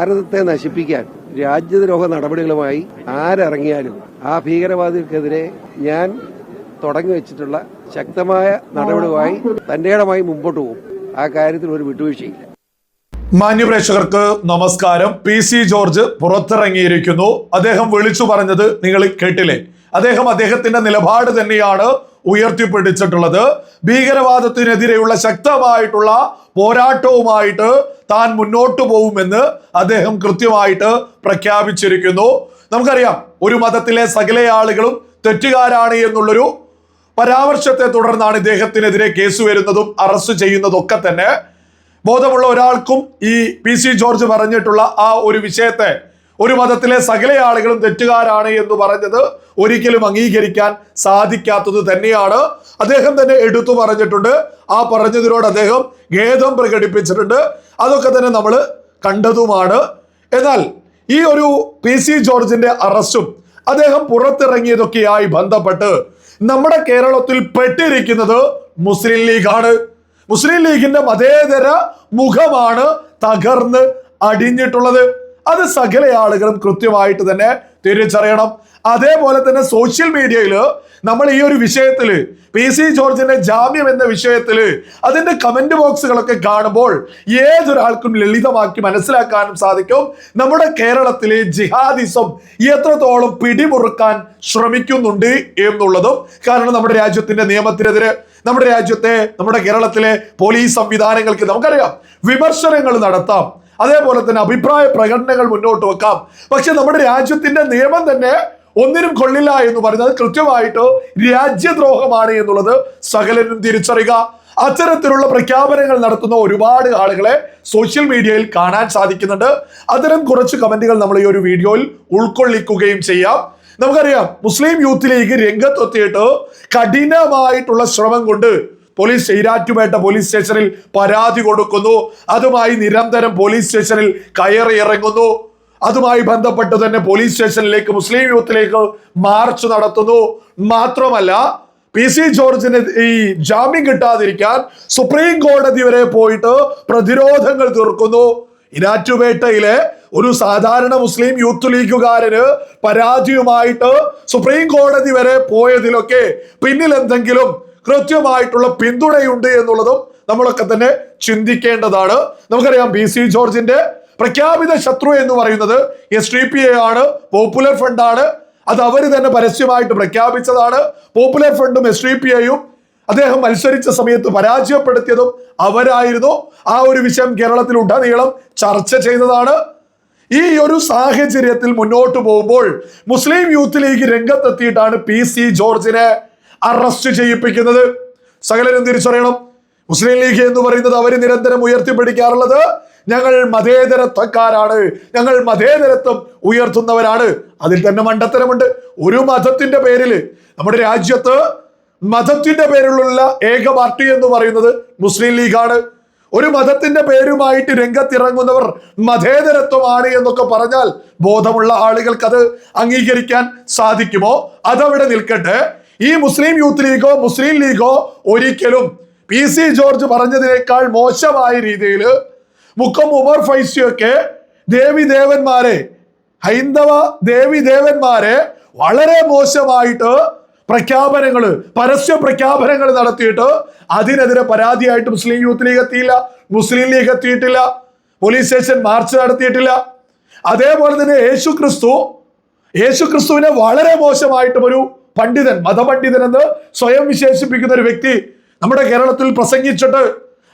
ഭാരതത്തെ നശിപ്പിക്കാൻ രാജ്യദ്രോഹ നടപടികളുമായി ആരിറങ്ങിയാലും ആ ഭീകരവാദികൾക്കെതിരെ ഞാൻ തുടങ്ങി വെച്ചിട്ടുള്ള ശക്തമായ നടപടിയുമായി തന്റേടമായി മുമ്പോട്ട് പോകും. ആ കാര്യത്തിൽ ഒരു വിട്ടുവീഴ്ചയില്ല. മാന്യപ്രേക്ഷകർക്ക് നമസ്കാരം. പി സി ജോർജ് പുറത്തിറങ്ങിയിരിക്കുന്നു. അദ്ദേഹം വിളിച്ചു പറഞ്ഞത് നിങ്ങൾ കേട്ടില്ലേ? അദ്ദേഹം അദ്ദേഹത്തിന്റെ നിലപാട് തന്നെയാണ്. ഉയർത്തിപ്പിടിച്ചിട്ടുള്ളത്. ഭീകരവാദത്തിനെതിരെയുള്ള ശക്തമായിട്ടുള്ള പോരാട്ടവുമായിട്ട് താൻ മുന്നോട്ട് പോകുമെന്ന് അദ്ദേഹം കൃത്യമായിട്ട് പ്രഖ്യാപിച്ചിരിക്കുന്നു. നമുക്കറിയാം ഒരു മതത്തിലെ സകല ആളുകളും തെറ്റുകാരാണ് എന്നുള്ളൊരു പരാമർശത്തെ തുടർന്നാണ് ഇദ്ദേഹത്തിനെതിരെ കേസ് വരുന്നതും അറസ്റ്റ് ചെയ്യുന്നതും ഒക്കെ തന്നെ. ബോധമുള്ള ഒരാൾക്കും ഈ പി സി ജോർജ് പറഞ്ഞിട്ടുള്ള ആ ഒരു വിഷയത്തെ ഒരു മതത്തിലെ സകല ആളുകളും തെറ്റുകാരാണ് എന്ന് പറഞ്ഞത് ഒരിക്കലും അംഗീകരിക്കാൻ സാധിക്കാത്തത് തന്നെയാണ്. അദ്ദേഹം തന്നെ എടുത്തു പറഞ്ഞിട്ടുണ്ട്. ആ പറഞ്ഞതിനോട് അദ്ദേഹം ഖേദം പ്രകടിപ്പിച്ചിട്ടുണ്ട്. അതൊക്കെ തന്നെ നമ്മൾ കണ്ടതുമാണ്. എന്നാൽ ഈ ഒരു പി സി ജോർജിന്റെ അറസ്റ്റും അദ്ദേഹം പുറത്തിറങ്ങിയതൊക്കെയായി ബന്ധപ്പെട്ട് നമ്മുടെ കേരളത്തിൽ പെട്ടിരിക്കുന്നത് മുസ്ലിം ലീഗാണ്. മുസ്ലിം ലീഗിന്റെ മതേതര മുഖമാണ് തകർന്ന് അടിഞ്ഞിട്ടുള്ളത്. അത് സകല ആളുകളും കൃത്യമായിട്ട് തന്നെ തിരിച്ചറിയണം. അതേപോലെ തന്നെ സോഷ്യൽ മീഡിയയിൽ നമ്മൾ ഈ ഒരു വിഷയത്തിൽ പി സി ജോർജിന്റെ ജാമ്യം എന്ന വിഷയത്തിൽ അതിന്റെ കമന്റ് ബോക്സുകളൊക്കെ കാണുമ്പോൾ ഏതൊരാൾക്കും ലളിതമാക്കി മനസ്സിലാക്കാനും സാധിക്കും. നമ്മുടെ കേരളത്തിലെ ജിഹാദിസം എത്രത്തോളം പിടിമുറുക്കാൻ ശ്രമിക്കുന്നുണ്ട് എന്നുള്ളതും കാരണം നമ്മുടെ രാജ്യത്തിന്റെ നിയമത്തിനെതിരെ നമ്മുടെ രാജ്യത്തെ നമ്മുടെ കേരളത്തിലെ പോലീസ് സംവിധാനങ്ങൾക്ക് നമുക്കറിയാം. വിമർശനങ്ങൾ നടത്താം. അതേപോലെ തന്നെ അഭിപ്രായ പ്രകടനങ്ങൾ മുന്നോട്ട് വെക്കാം. പക്ഷെ നമ്മുടെ രാജ്യത്തിന്റെ നിയമം തന്നെ ഒന്നിനും കൊള്ളില്ല എന്ന് പറയുന്നത് കൃത്യമായിട്ട് രാജ്യദ്രോഹമാണ് എന്നുള്ളത് സകലരും തിരിച്ചറിയുക. അത്തരത്തിലുള്ള പ്രഖ്യാപനങ്ങൾ നടത്തുന്ന ഒരുപാട് ആളുകളെ സോഷ്യൽ മീഡിയയിൽ കാണാൻ സാധിക്കുന്നുണ്ട്. അത്തരം കുറച്ച് കമന്റുകൾ നമ്മൾ ഈ ഒരു വീഡിയോയിൽ ഉൾക്കൊള്ളിക്കുകയും ചെയ്യാം. നമുക്കറിയാം മുസ്ലിം യൂത്ത് ലീഗ് രംഗത്തെത്തിയിട്ട് കഠിനമായിട്ടുള്ള ശ്രമം കൊണ്ട് പോലീസ് ഈരാറ്റുപേട്ട പോലീസ് സ്റ്റേഷനിൽ പരാതി കൊടുക്കുന്നു. അതുമായി നിരന്തരം പോലീസ് സ്റ്റേഷനിൽ കയറി ഇറങ്ങുന്നു. അതുമായി ബന്ധപ്പെട്ട് തന്നെ പോലീസ് സ്റ്റേഷനിലേക്ക് മുസ്ലിം യൂത്തിലേക്ക് മാർച്ച് നടത്തുന്നു. മാത്രമല്ല പി സി ജോർജിന് ഈ ജാമ്യം കിട്ടാതിരിക്കാൻ സുപ്രീം കോടതി വരെ പോയിട്ട് പ്രതിരോധങ്ങൾ തീർക്കുന്നു. ഇനാറ്റുപേട്ടയിലെ ഒരു സാധാരണ മുസ്ലിം യൂത്ത് ലീഗുകാരന് പരാതിയുമായിട്ട് സുപ്രീം കോടതി വരെ പോയതിലൊക്കെ പിന്നിൽ എന്തെങ്കിലും കൃത്യമായിട്ടുള്ള പിന്തുണയുണ്ട് എന്നുള്ളതും നമ്മളൊക്കെ തന്നെ ചിന്തിക്കേണ്ടതാണ്. നമുക്കറിയാം ബി സി ജോർജിന്റെ പ്രഖ്യാപിത ശത്രു എന്ന് പറയുന്നത് എസ് ഡി പി എ ആണ് പോപ്പുലർ ഫ്രണ്ട് ആണ്. അത് അവർ തന്നെ പരസ്യമായിട്ട് പ്രഖ്യാപിച്ചതാണ്. പോപ്പുലർ ഫ്രണ്ടും എസ് ഡി പി എയും അദ്ദേഹം മത്സരിച്ച സമയത്ത് പരാജയപ്പെടുത്തിയതും അവരായിരുന്നു. ആ ഒരു വിഷയം കേരളത്തിൽ ഉടനീളം ചർച്ച ചെയ്തതാണ്. ഈ ഒരു സാഹചര്യത്തിൽ മുന്നോട്ട് പോകുമ്പോൾ മുസ്ലിം യൂത്ത് ലീഗ് രംഗത്തെത്തിയിട്ടാണ് പി സി ജോർജിനെ അറസ്റ്റ് ചെയ്യിപ്പിക്കുന്നത്. സകലരും തിരിച്ചറിയണം. മുസ്ലിം ലീഗ് എന്ന് പറയുന്നത് അവർ നിരന്തരം ഉയർത്തിപ്പിടിക്കാറുള്ളത് ഞങ്ങൾ മതേതരത്വക്കാരാണ്. ഞങ്ങൾ മതേതരത്വം ഉയർത്തുന്നവരാണ്. അതിൽ തന്നെ മണ്ടത്തരമുണ്ട്. ഒരു മതത്തിന്റെ പേരിൽ നമ്മുടെ രാജ്യത്ത് മതത്തിന്റെ പേരിലുള്ള ഏക പാർട്ടി എന്ന് പറയുന്നത് മുസ്ലിം ലീഗാണ്. ഒരു മതത്തിന്റെ പേരുമായിട്ട് രംഗത്തിറങ്ങുന്നവർ മതേതരത്വമാണ് എന്നൊക്കെ പറഞ്ഞാൽ ബോധമുള്ള ആളുകൾക്ക് അത് അംഗീകരിക്കാൻ സാധിക്കുമോ? അതവിടെ നിൽക്കട്ടെ. ഈ മുസ്ലിം യൂത്ത് ലീഗോ മുസ്ലിം ലീഗോ ഒരിക്കലും പി സി ജോർജ് പറഞ്ഞതിനേക്കാൾ മോശമായ രീതിയിൽ മുക്കം ഉമർ ഫൈസിയൊക്കെ ദേവി ദേവന്മാരെ ഹൈന്ദവ ദേവി ദേവന്മാരെ വളരെ മോശമായിട്ട് പ്രഖ്യാപനങ്ങൾ പരസ്യ പ്രഖ്യാപനങ്ങൾ നടത്തിയിട്ട് അതിനെതിരെ പരാതിയായിട്ട് മുസ്ലിം യൂത്ത് ലീഗ് എത്തിയില്ല മുസ്ലിം ലീഗ് എത്തിയിട്ടില്ല പോലീസ് സ്റ്റേഷൻ മാർച്ച് നടത്തിയിട്ടില്ല. അതേപോലെ തന്നെ യേശു ക്രിസ്തു യേശു ക്രിസ്തുവിനെ വളരെ മോശമായിട്ടും ഒരു പണ്ഡിതൻ മതപണ്ഡിതൻ എന്ന് സ്വയം വിശേഷിപ്പിക്കുന്ന ഒരു വ്യക്തി നമ്മുടെ കേരളത്തിൽ പ്രസംഗിച്ചിട്ട്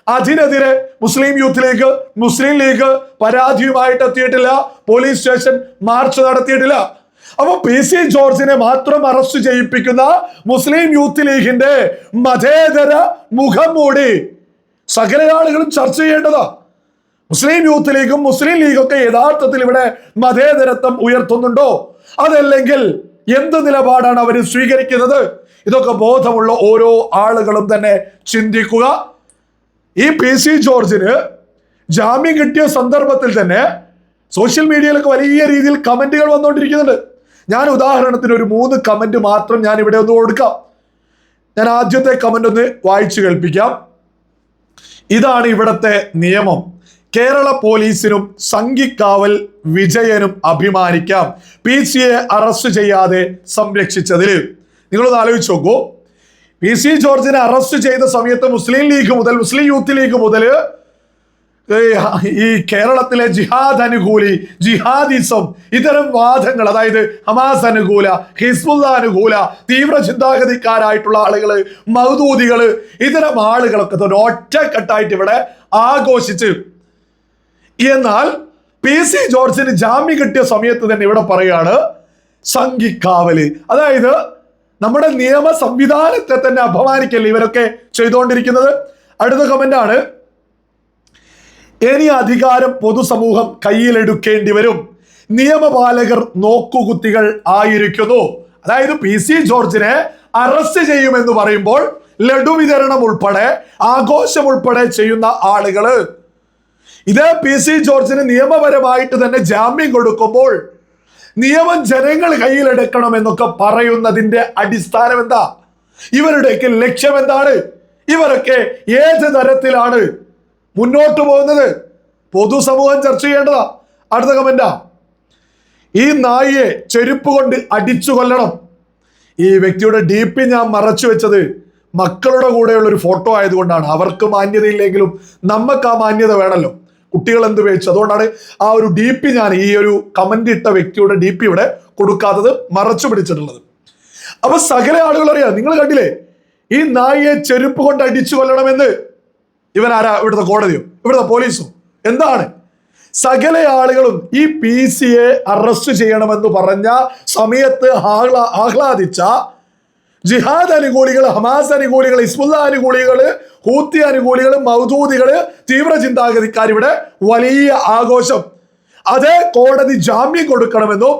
അതിനെതിരെ മുസ്ലിം യൂത്ത് ലീഗ് മുസ്ലിം ലീഗ് പരാതിയുമായിട്ട് എത്തിയിട്ടില്ല. പോലീസ് സ്റ്റേഷൻ മാർച്ച് നടത്തിയിട്ടില്ല. അപ്പൊ പി സി ജോർജിനെ മാത്രം അറസ്റ്റ് ചെയ്യിപ്പിക്കുന്ന മുസ്ലിം യൂത്ത് ലീഗിന്റെ മതേതര മുഖം മൂടി സകല ആളുകളും ചർച്ച ചെയ്യേണ്ടതാ. മുസ്ലിം യൂത്ത് ലീഗും മുസ്ലിം ലീഗൊക്കെ യഥാർത്ഥത്തിൽ ഇവിടെ മതേതരത്വം ഉയർത്തുന്നുണ്ടോ? അതല്ലെങ്കിൽ എന്ത് നിലപാടാണ് അവർ സ്വീകരിക്കുന്നത്? ഇതൊക്കെ ബോധമുള്ള ഓരോ ആളുകളും തന്നെ ചിന്തിക്കുക. ഈ പി സി ജോർജിന് ജാമ്യം കിട്ടിയ സന്ദർഭത്തിൽ തന്നെ സോഷ്യൽ മീഡിയയിലൊക്കെ വലിയ രീതിയിൽ കമന്റുകൾ വന്നുകൊണ്ടിരിക്കുന്നുണ്ട് ഞാൻ ഉദാഹരണത്തിന് ഒരു മൂന്ന് കമന്റ് മാത്രം ഞാൻ ഇവിടെ ഒന്ന് കൊടുക്കാം. ഞാൻ ആദ്യത്തെ കമന്റ് ഒന്ന് വായിച്ചു കേൾപ്പിക്കാം. ഇതാണ് ഇവിടത്തെ നിയമം. കേരള പോലീസിനും സംഘിക്കാവൽ വിജയനും അഭിമാനിക്കാം. പി സിയെ അറസ്റ്റ് ചെയ്യാതെ സംരക്ഷിച്ചതിൽ. നിങ്ങളൊന്ന് ആലോചിച്ച് നോക്കൂ. പി സി ജോർജിനെ അറസ്റ്റ് ചെയ്ത സമയത്ത് മുസ്ലിം ലീഗ് മുതൽ മുസ്ലിം യൂത്ത് ലീഗ് മുതൽ ഈ കേരളത്തിലെ ജിഹാദ് അനുകൂലി ജിഹാദിസം ഇത്തരം വാദങ്ങൾ അതായത് ഹമാസ് അനുകൂല ഹിസ്ബുല്ല അനുകൂല തീവ്ര ചിന്താഗതിക്കാരായിട്ടുള്ള ആളുകൾ മൗദൂദികൾ ഇത്തരം ആളുകളൊക്കെ ഒറ്റക്കെട്ടായിട്ട് ഇവിടെ ആഘോഷിച്ച് എന്നാൽ പി സി ജോർജിന് ജാമ്യം കിട്ടിയ സമയത്ത് തന്നെ ഇവിടെ പറയാണ് സംഘിക്കാവൽ. അതായത് നമ്മുടെ നിയമ സംവിധാനത്തെ തന്നെ അപമാനിക്കല്ലേ ഇവരൊക്കെ ചെയ്തുകൊണ്ടിരിക്കുന്നത് അടുത്ത കമന്റ് ആണ്. ഇനി അധികാരം പൊതുസമൂഹം കയ്യിലെടുക്കേണ്ടി വരും. നിയമപാലകർ നോക്കുകുത്തികൾ ആയിരിക്കുന്നു. അതായത് പി സി ജോർജിനെ അറസ്റ്റ് ചെയ്യുമെന്ന് പറയുമ്പോൾ ലഡു വിതരണം ഉൾപ്പെടെ ആഘോഷം ഉൾപ്പെടെ ചെയ്യുന്ന ആളുകൾ. ഇത് പി സി ജോർജിന് നിയമപരമായിട്ട് തന്നെ ജാമ്യം കൊടുക്കുമ്പോൾ നിയമം ജനങ്ങൾ കയ്യിലെടുക്കണം എന്നൊക്കെ പറയുന്നതിന്റെ അടിസ്ഥാനം എന്താ? ഇവരുടെയൊക്കെ ലക്ഷ്യം എന്താണ്? ഇവരൊക്കെ ഏത് തരത്തിലാണ് മുന്നോട്ട് പോകുന്നത്? പൊതുസമൂഹം ചർച്ച ചെയ്യേണ്ടതാ. അടുത്ത കമന്റാ ഈ നായിയെ ചെരുപ്പ് കൊണ്ട് അടിച്ചു കൊല്ലണം. ഈ വ്യക്തിയുടെ ഡി പി ഞാൻ മറച്ചു വെച്ചത് മക്കളുടെ കൂടെയുള്ള ഒരു ഫോട്ടോ ആയതുകൊണ്ടാണ്. അവർക്ക് മാന്യതയില്ലെങ്കിലും നമുക്ക് ആ മാന്യത വേണമല്ലോ കുട്ടികൾ എന്ത് ഉപയോഗിച്ചു? അതുകൊണ്ടാണ് ആ ഒരു ഡി പി ഞാൻ ഈ ഒരു കമന്റ് ഇട്ട വ്യക്തിയുടെ ഡി പി ഇവിടെ കൊടുക്കാത്തത് മറച്ചു പിടിച്ചിട്ടുള്ളത്. അപ്പൊ സകല ആളുകൾ അറിയാം. നിങ്ങൾ കണ്ടില്ലേ? ഈ നായിയെ ചെരുപ്പ് കൊണ്ട് അടിച്ചു കൊല്ലണമെന്ന് ഇവൻ ആരാ? ഇവിടുത്തെ കോടതിയോ? ഇവിടുത്തെ പോലീസോ? എന്താണ്? സകല ആളുകളും ഈ പി സിയെ അറസ്റ്റ് ചെയ്യണമെന്ന് പറഞ്ഞ സമയത്ത് ആഹ്ലാ ആഹ്ലാദിച്ച ജിഹാദ് അനുകൂലികൾ ഹമാസ് അനുകൂലികൾ ഇസ്മുല്ല അനുകൂലികൾ ഹൂത്തി അനുകൂലികൾ മൗദൂദികൾ തീവ്ര ചിന്താഗതിക്കാർ ഇവിടെ വലിയ ആഘോഷം. അത് കോടതി ജാമ്യം കൊടുക്കണമെന്നും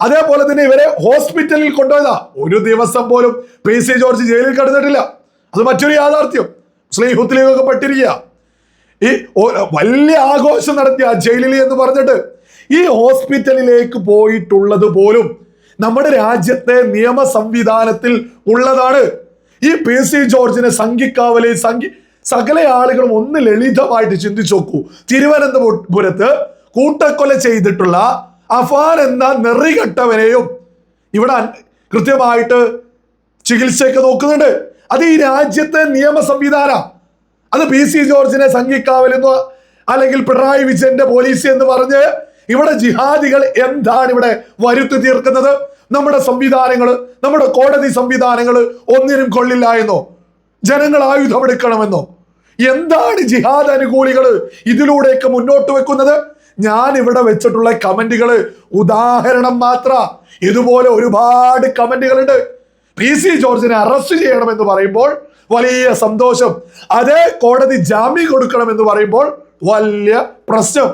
അതേപോലെ തന്നെ ഇവരെ ഹോസ്പിറ്റലിൽ കൊണ്ടുപോയതാ. ഒരു ദിവസം പോലും പി സി ജോർജ് ജയിലിൽ കിടന്നിട്ടില്ല. അത് മറ്റൊരു യാഥാർത്ഥ്യം. മുസ്ലിം പെട്ടിരിക്കുക. ഈ വലിയ ആഘോഷം നടത്തിയ ജയിലിൽ എന്ന് പറഞ്ഞിട്ട് ഈ ഹോസ്പിറ്റലിലേക്ക് പോയിട്ടുള്ളത് പോലും നമ്മുടെ രാജ്യത്തെ നിയമ സംവിധാനത്തിൽ ഉള്ളതാണ്. ഈ പി സി ജോർജിനെ സംഘിക്കാവലെ സംഘി സകല ആളുകളും ഒന്ന് ലളിതമായിട്ട് ചിന്തിച്ചു നോക്കൂ. തിരുവനന്തപുരത്ത് കൂട്ടക്കൊല ചെയ്തിട്ടുള്ള അഫാൻ എന്ന നെറികെട്ടവനെയും ഇവിടെ കൃത്യമായിട്ട് ചികിത്സയൊക്കെ നോക്കുന്നുണ്ട്. അത് ഈ രാജ്യത്തെ നിയമ സംവിധാന. അത് പി സി ജോർജിനെ സംഘിക്കാവലെന്നോ അല്ലെങ്കിൽ പിണറായി വിജയന്റെ പോലീസ് എന്ന് പറഞ്ഞ് ഇവിടെ ജിഹാദികൾ എന്താണ് ഇവിടെ വരുത്തി തീർക്കുന്നത്? നമ്മുടെ സംവിധാനങ്ങൾ നമ്മുടെ കോടതി സംവിധാനങ്ങൾ ഒന്നിനും കൊള്ളില്ല എന്നോ? ജനങ്ങൾ ആയുധമെടുക്കണമെന്നോ എന്താണ് ജിഹാദ് അനുകൂലികൾ ഇതിലൂടെയൊക്കെ മുന്നോട്ട് വെക്കുന്നത്? ഞാൻ ഇവിടെ വെച്ചിട്ടുള്ള കമന്റുകൾ ഉദാഹരണം മാത്ര. ഇതുപോലെ ഒരുപാട് കമന്റുകളുണ്ട്. പി സി ജോർജിനെ അറസ്റ്റ് ചെയ്യണമെന്ന് പറയുമ്പോൾ വലിയ സന്തോഷം. അതേ കോടതി ജാമ്യം കൊടുക്കണമെന്ന് പറയുമ്പോൾ വലിയ പ്രശ്നം.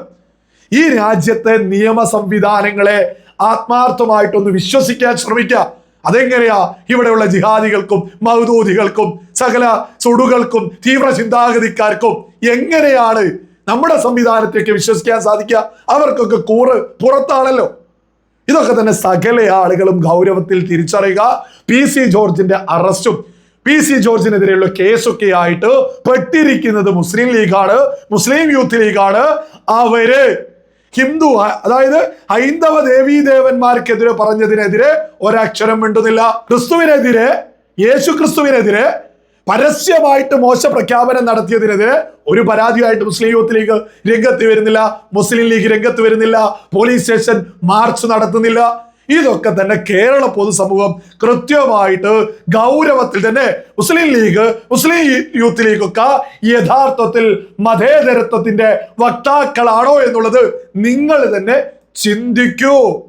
ഈ രാജ്യത്തെ നിയമ സംവിധാനങ്ങളെ ആത്മാർത്ഥമായിട്ടൊന്ന് വിശ്വസിക്കാൻ ശ്രമിക്കുക. അതെങ്ങനെയാ? ഇവിടെയുള്ള ജിഹാദികൾക്കും മൗദൂദികൾക്കും സകല സുടുകൾക്കും തീവ്ര ചിന്താഗതിക്കാർക്കും എങ്ങനെയാണ് നമ്മുടെ സംവിധാനത്തേക്ക് വിശ്വസിക്കാൻ സാധിക്കുക? അവർക്കൊക്കെ കൂറ് പുറത്താണല്ലോ. ഇതൊക്കെ തന്നെ സകല ആളുകളും ഗൗരവത്തിൽ തിരിച്ചറിയുക. പി സി ജോർജിന്റെ അറസ്റ്റും പി സി ജോർജിനെതിരെയുള്ള കേസൊക്കെ ആയിട്ട് പെട്ടിരിക്കുന്നത് മുസ്ലിം ലീഗാണ് മുസ്ലിം യൂത്ത് ലീഗാണ്. അവർ ഹിന്ദു അതായത് ഹൈന്ദവ ദേവീ ദേവന്മാർക്കെതിരെ പറഞ്ഞതിനെതിരെ ഒരക്ഷരം മിണ്ടുന്നില്ല. ക്രിസ്തുവിനെതിരെ യേശു ക്രിസ്തുവിനെതിരെ പരസ്യമായിട്ട് മോശ പ്രഖ്യാപനം നടത്തിയതിനെതിരെ ഒരു പരാതിയായിട്ട് മുസ്ലിം യൂത്ത് ലീഗ് രംഗത്ത് വരുന്നില്ല. മുസ്ലിം ലീഗ് രംഗത്ത് വരുന്നില്ല. പോലീസ് സ്റ്റേഷൻ മാർച്ച് നടത്തുന്നില്ല. ഇതൊക്കെ തന്നെ കേരള പൊതുസമൂഹം കൃത്യമായിട്ട് ഗൗരവത്തിൽ തന്നെ Muslim League Muslim Youth League ഒക്കെ യഥാർത്ഥത്തിൽ മതേതരത്വത്തിന്റെ വക്താക്കളാണോ എന്നുള്ളത് നിങ്ങൾ തന്നെ ചിന്തിക്കൂ.